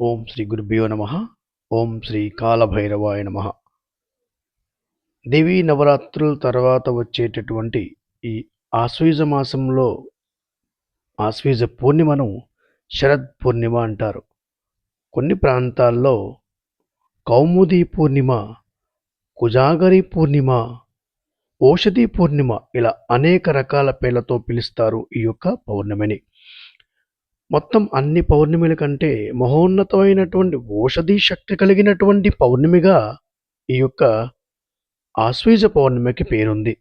ఓం శ్రీ గురుభ్యో నమ. ఓం శ్రీ కాలభైరవాయ నమ. దేవీ నవరాత్రుల తర్వాత వచ్చేటటువంటి ఈ ఆశ్వీజ మాసంలో ఆశ్వీజ పూర్ణిమను శరద్ పూర్ణిమ అంటారు. కొన్ని ప్రాంతాల్లో కౌముది పూర్ణిమ కుజాగరి పూర్ణిమ ఓషధి పూర్ణిమ ఇలా అనేక రకాల పేర్లతో పిలుస్తారు ఈ యొక్క పౌర్ణమిని. మొత్తం అన్ని పౌర్ణమిల కంటే మహోన్నతమైనటువంటి ఓషధి శక్తి కలిగినటువంటి పౌర్ణమిగా ఈ యొక్క ఆశ్వీజ పౌర్ణమికి పేరుంది.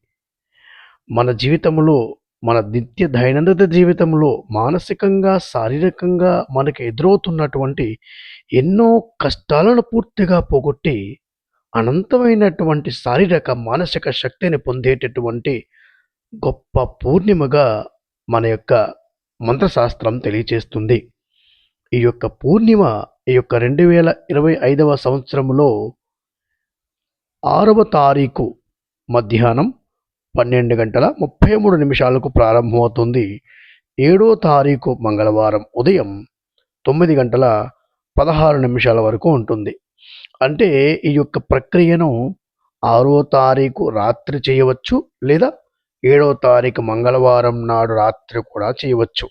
మన జీవితంలో మన నిత్య దైనందిన జీవితంలో మానసికంగా శారీరకంగా మనకి ఎదురవుతున్నటువంటి ఎన్నో కష్టాలను పూర్తిగా పోగొట్టి అనంతమైనటువంటి శారీరక మానసిక శక్తిని పొందేటటువంటి గొప్ప పూర్ణిమగా మన యొక్క మంత్రశాస్త్రం తెలియచేస్తుంది. ఈ యొక్క పూర్ణిమ ఈ యొక్క రెండు వేల ఇరవై ఐదవ సంవత్సరంలో ఆరవ తారీఖు మధ్యాహ్నం పన్నెండు గంటల ముప్పై మూడు నిమిషాలకు ప్రారంభమవుతుంది. ఏడో తారీఖు మంగళవారం ఉదయం తొమ్మిది గంటల పదహారు నిమిషాల వరకు ఉంటుంది. అంటే ఈ యొక్క ప్రక్రియను ఆరో తారీఖు రాత్రి చేయవచ్చు లేదా ఏడో తారీఖు మంగళవారం నాడు రాత్రి కూడా చేయవచ్చు.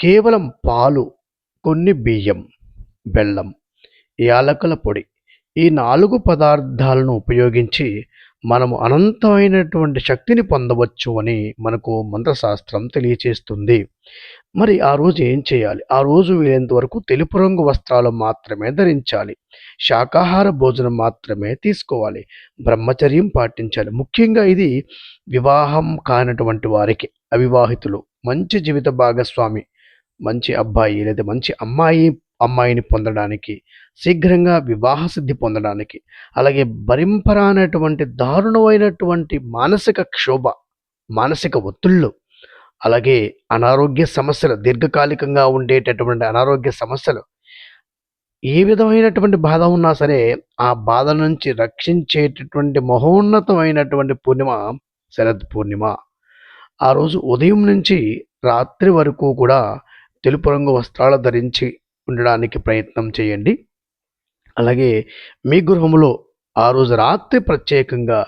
కేవలం పాలు కొన్ని బియ్యం బెల్లం యాలకుల పొడి ఈ నాలుగు పదార్థాలను ఉపయోగించి మనము అనంతమైనటువంటి శక్తిని పొందవచ్చు అని మనకు మంత్రశాస్త్రం తెలియచేస్తుంది. మరి ఆ రోజు ఏం చేయాలి? ఆ రోజు వీలైనంత వరకు తెలుపు రంగు వస్త్రాలు మాత్రమే ధరించాలి. శాకాహార భోజనం మాత్రమే తీసుకోవాలి. బ్రహ్మచర్యం పాటించాలి. ముఖ్యంగా ఇది వివాహం కానటువంటి వారికి అవివాహితులు మంచి జీవిత భాగస్వామి మంచి అబ్బాయి లేదా మంచి అమ్మాయి అమ్మాయిని పొందడానికి శీఘ్రంగా వివాహ సిద్ధి పొందడానికి అలాగే భరింపరానటువంటి దారుణమైనటువంటి మానసిక క్షోభ మానసిక ఒత్తిళ్ళు అలాగే అనారోగ్య సమస్యలు దీర్ఘకాలికంగా ఉండేటటువంటి అనారోగ్య సమస్యలు ఏ విధమైనటువంటి బాధ ఉన్నా సరే ఆ బాధ నుంచి రక్షించేటటువంటి మహోన్నతమైనటువంటి పూర్ణిమ శరద్ పూర్ణిమ. ఆ రోజు ఉదయం నుంచి రాత్రి వరకు కూడా తెలుపు రంగు వస్త్రాలు ధరించి ఉండడానికి ప్రయత్నం చేయండి. అలాగే మీ గృహంలో ఆ రోజు రాత్రి ప్రత్యేకంగా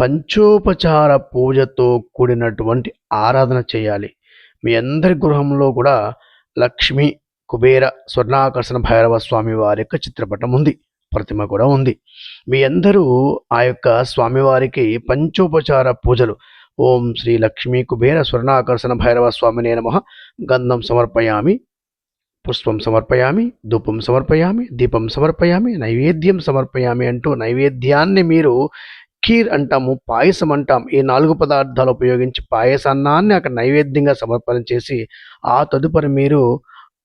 పంచోపచార పూజతో కూడినటువంటి ఆరాధన చేయాలి. మీ అందరి గృహంలో కూడా లక్ష్మి కుబేర స్వర్ణాకర్షణ భైరవ స్వామి వారి యొక్క చిత్రపటం ఉంది. ప్రతిమ కూడా ఉంది. మీ అందరూ ఆ యొక్క స్వామివారికి పంచోపచార పూజలు. ఓం శ్రీ లక్ష్మీ కుబేర స్వర్ణాకర్షణ భైరవ స్వామినే నమ. గంధం సమర్పయామి. పుష్పం సమర్పయామి ధూపం సమర్పయామి దీపం సమర్పయామి నైవేద్యం సమర్పయామి అంటూ నైవేద్యాన్ని మీరు ఖీర్ అంటాము పాయసం అంటాం. ఈ నాలుగు పదార్థాలు ఉపయోగించి పాయసాన్నాన్ని అక్కడ నైవేద్యంగా సమర్పణ చేసి ఆ తదుపరి మీరు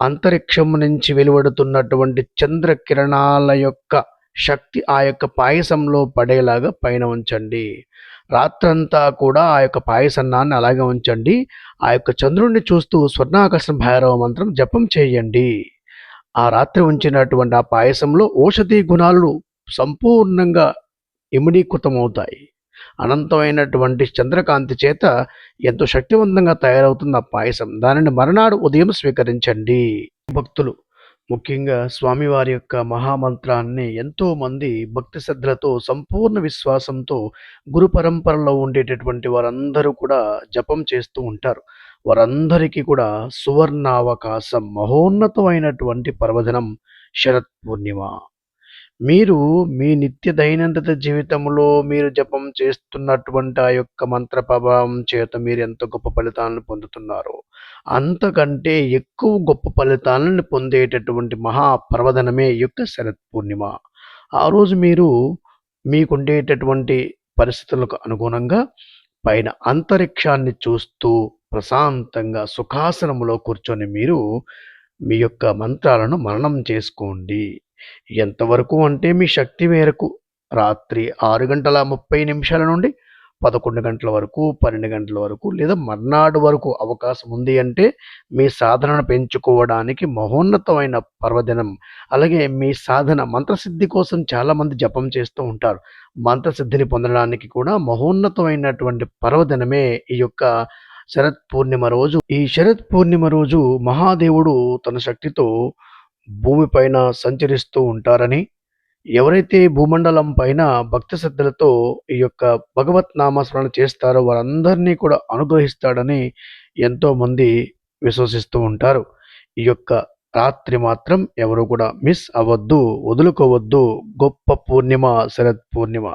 అంతరిక్షం నుంచి వెలువడుతున్నటువంటి చంద్ర కిరణాల యొక్క శక్తి ఆ యొక్క పాయసంలో పడేలాగా పైన ఉంచండి. రాత్రంతా కూడా ఆ యొక్క పాయసన్నాన్ని అలాగే ఉంచండి. ఆ యొక్క చంద్రుణ్ణి చూస్తూ స్వర్ణాకర్షణ భైరవ మంత్రం జపం చేయండి. ఆ రాత్రి ఉంచినటువంటి ఆ పాయసంలో ఔషధీ గుణాలు సంపూర్ణంగా ఇమిడీకృతమవుతాయి. అనంతమైనటువంటి చంద్రకాంతి చేత ఎంతో శక్తివంతంగా తయారవుతుంది ఆ పాయసం. దానిని మరునాడు ఉదయం స్వీకరించండి. భక్తులు ముఖ్యంగా స్వామివారి యొక్క మహామంత్రాన్ని ఎంతోమంది భక్తి శ్రద్ధలతో సంపూర్ణ విశ్వాసంతో గురు పరంపరలో ఉండేటటువంటి వారందరూ కూడా జపం చేస్తూ ఉంటారు. వారందరికీ కూడా సువర్ణావకాశం మహోన్నతమైనటువంటి పర్వదనం శరత్ పూర్ణిమ. మీరు మీ నిత్య దైనందిన జీవితంలో మీరు జపం చేస్తున్నటువంటి ఆ యొక్క మంత్ర ప్రభావం చేత మీరు ఎంత గొప్ప ఫలితాలను పొందుతున్నారో అంతకంటే ఎక్కువ గొప్ప ఫలితాలను పొందేటటువంటి మహాపర్వదనమే యొక్క శరత్ పూర్ణిమ. ఆ రోజు మీరు మీకుండేటటువంటి పరిస్థితులకు అనుగుణంగా పైన అంతరిక్షాన్ని చూస్తూ ప్రశాంతంగా సుఖాసనములో కూర్చొని మీరు మీ యొక్క మంత్రాలను మననం చేసుకోండి. ఎంతవరకు అంటే మీ శక్తి మేరకు రాత్రి ఆరు గంటల ముప్పై నిమిషాల నుండి పదకొండు గంటల వరకు పన్నెండు గంటల వరకు లేదా మర్నాడు వరకు అవకాశం ఉంది అంటే మీ సాధనను పెంచుకోవడానికి మహోన్నతమైన పర్వదినం అలాగే మీ సాధన మంత్రసిద్ధి కోసం చాలామంది జపం చేస్తూ ఉంటారు. మంత్రసిద్ధిని పొందడానికి కూడా మహోన్నతమైనటువంటి పర్వదినమే ఈ యొక్క శరత్ పూర్ణిమ రోజు. ఈ శరత్ పూర్ణిమ రోజు మహాదేవుడు తన శక్తితో భూమిపైన సంచరిస్తూ ఉంటారని ఎవరైతే భూమండలం పైన భక్తి శ్రద్ధలతో ఈ యొక్క భగవత్ నామస్మరణ చేస్తారో వారందరినీ కూడా అనుగ్రహిస్తాడని ఎంతోమంది విశ్వసిస్తూ ఉంటారు. ఈ యొక్క రాత్రి మాత్రం ఎవరు కూడా మిస్ అవ్వద్దు వదులుకోవద్దు. గొప్ప పూర్ణిమ శరత్ పూర్ణిమ.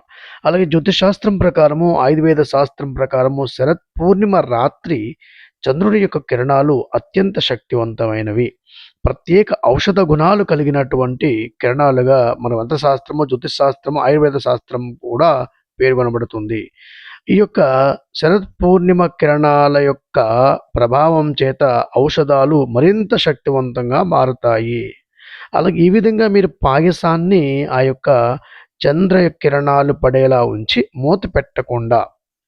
అలాగే జ్యోతిషాస్త్రం ప్రకారము ఆయుర్వేద శాస్త్రం ప్రకారము శరత్ పూర్ణిమ రాత్రి చంద్రుడి యొక్క కిరణాలు అత్యంత శక్తివంతమైనవి. ప్రత్యేక ఔషధ గుణాలు కలిగినటువంటి కిరణాలుగా మన శాస్త్రము జ్యోతిష్ శాస్త్రము ఆయుర్వేద శాస్త్రం కూడా పేర్కొనబడుతుంది ఈ యొక్క శరత్ పూర్ణిమ కిరణాల యొక్క ప్రభావం చేత ఔషధాలు మరింత శక్తివంతంగా మారుతాయి. అలాగే ఈ విధంగా మీరు పాయసాన్ని ఆ యొక్క చంద్ర కిరణాలు పడేలా ఉంచి మూత పెట్టకుండా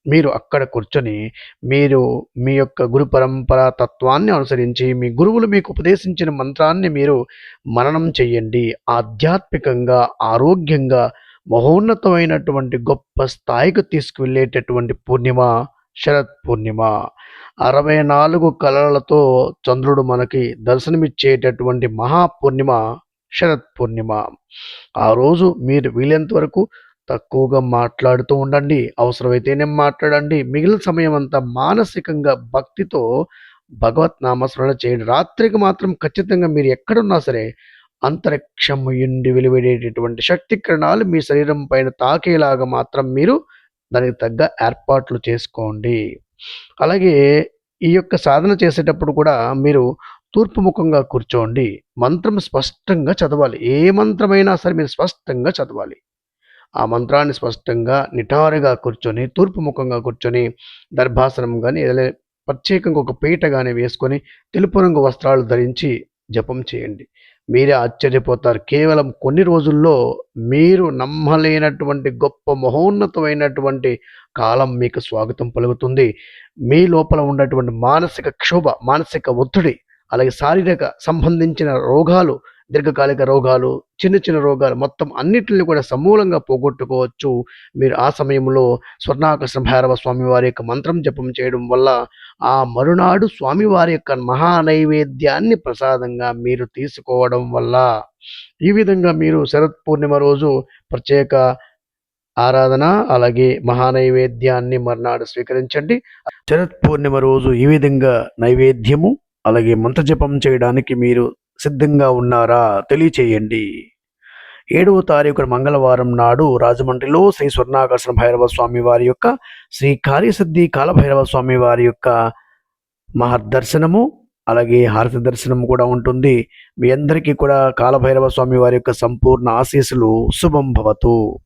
మీరు అక్కడ కూర్చొని మీరు మీ యొక్క గురు పరంపర తత్వాన్ని అనుసరించి మీ గురువులు మీకు ఉపదేశించిన మంత్రాన్ని మీరు మననం చెయ్యండి. ఆధ్యాత్మికంగా ఆరోగ్యంగా మహోన్నతమైనటువంటి గొప్ప స్థాయికి తీసుకువెళ్ళేటటువంటి పూర్ణిమ శరత్ పూర్ణిమ. అరవై నాలుగు కళలతో చంద్రుడు మనకి దర్శనమిచ్చేటటువంటి మహాపూర్ణిమ శరత్ పూర్ణిమ. ఆ రోజు మీరు వీలైనంత వరకు తక్కువగా మాట్లాడుతూ ఉండండి అవసరమైతేనే మాట్లాడండి. మిగిలిన సమయం అంతా మానసికంగా భక్తితో భగవత్ నామస్మరణ చేయండి. రాత్రికి మాత్రం ఖచ్చితంగా మీరు ఎక్కడున్నా సరే అంతరిక్షం ఎండి వెలువడేటటువంటి శక్తి కిరణాలు మీ శరీరం పైన తాకేలాగా మాత్రం మీరు దానికి తగ్గ ఏర్పాట్లు చేసుకోండి. అలాగే ఈ యొక్క సాధన చేసేటప్పుడు కూడా మీరు తూర్పు ముఖంగా కూర్చోండి. మంత్రం స్పష్టంగా చదవాలి. ఏ మంత్రమైనా సరే మీరు స్పష్టంగా చదవాలి. ఆ మంత్రాన్ని స్పష్టంగా నిటారుగా కూర్చొని తూర్పు ముఖంగా కూర్చొని దర్భాసనం కానీ ప్రత్యేకంగా ఒక పీట కానీ వేసుకొని తెలుపు రంగు వస్త్రాలు ధరించి జపం చేయండి. మీరే ఆశ్చర్యపోతారు. కేవలం కొన్ని రోజుల్లో మీరు నమ్మలేనటువంటి గొప్ప మహోన్నతమైనటువంటి కాలం మీకు స్వాగతం పలుకుతుంది. మీ లోపల ఉన్నటువంటి మానసిక క్షోభ మానసిక ఒత్తిడి అలాగే శారీరక సంబంధించిన రోగాలు దీర్ఘకాలిక రోగాలు చిన్న చిన్న రోగాలు మొత్తం అన్నిటిని కూడా సమూలంగా పోగొట్టుకోవచ్చు. మీరు ఆ సమయంలో స్వర్ణాకర్షణ భైరవ స్వామి వారి యొక్క మంత్రం జపం చేయడం వల్ల ఆ మరునాడు స్వామివారి యొక్క మహా నైవేద్యాన్ని ప్రసాదంగా మీరు తీసుకోవడం వల్ల ఈ విధంగా మీరు శరత్ పూర్ణిమ రోజు ప్రత్యేక ఆరాధన అలాగే మహానైవేద్యాన్ని మర్నాడు స్వీకరించండి. శరత్ పూర్ణిమ రోజు ఈ విధంగా నైవేద్యము అలాగే మంత్రజపం చేయడానికి మీరు సిద్ధంగా ఉన్నారా? తెలియచేయండి. ఏడవ తారీఖు మంగళవారం నాడు రాజమండ్రిలో శ్రీ స్వర్ణాకర్షణ భైరవ స్వామి వారి యొక్క శ్రీ కార్యసిద్ధి కాలభైరవ స్వామి వారి యొక్క మహర్దర్శనము అలాగే హారతి దర్శనం కూడా ఉంటుంది. మీ అందరికీ కూడా కాలభైరవ స్వామి వారి యొక్క సంపూర్ణ ఆశీస్సులు. శుభం భవతు.